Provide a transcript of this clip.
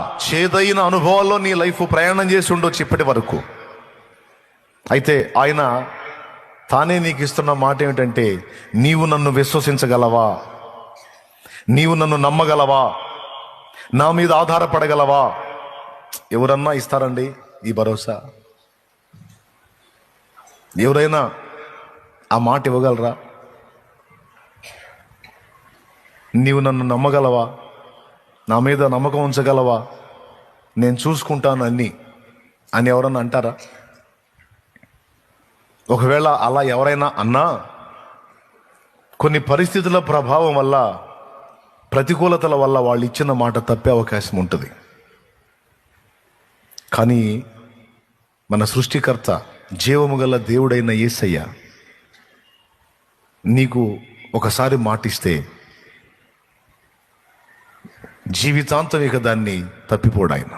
చేదైన అనుభవాల్లో నీ లైఫ్ ప్రయాణం చేసి ఉండొచ్చు ఇప్పటి వరకు. అయితే ఆయన తానే నీకు ఇస్తున్న మాట ఏమిటంటే నీవు నన్ను విశ్వసించగలవా? నీవు నన్ను నమ్మగలవా? నా మీద ఆధారపడగలవా? ఎవరన్నా ఇస్తారండి ఈ భరోసా? ఎవరైనా ఆ మాట ఇవ్వగలరా? నీవు నన్ను నమ్మగలవా? నా మీద నమ్మకం ఉంచగలవా? నేను చూసుకుంటాను అన్ని అని ఎవరన్నా అంటారా? ఒకవేళ అలా ఎవరైనా అన్నా కొన్ని పరిస్థితుల ప్రభావం వల్ల ప్రతికూలతల వల్ల వాళ్ళు ఇచ్చిన మాట తప్పే అవకాశం ఉంటుంది. కానీ మన సృష్టికర్త జీవము గల దేవుడైన యేసయ్య నీకు ఒకసారి మాటిస్తే జీవితాంతం ఇక దాన్ని తప్పిపోడాయన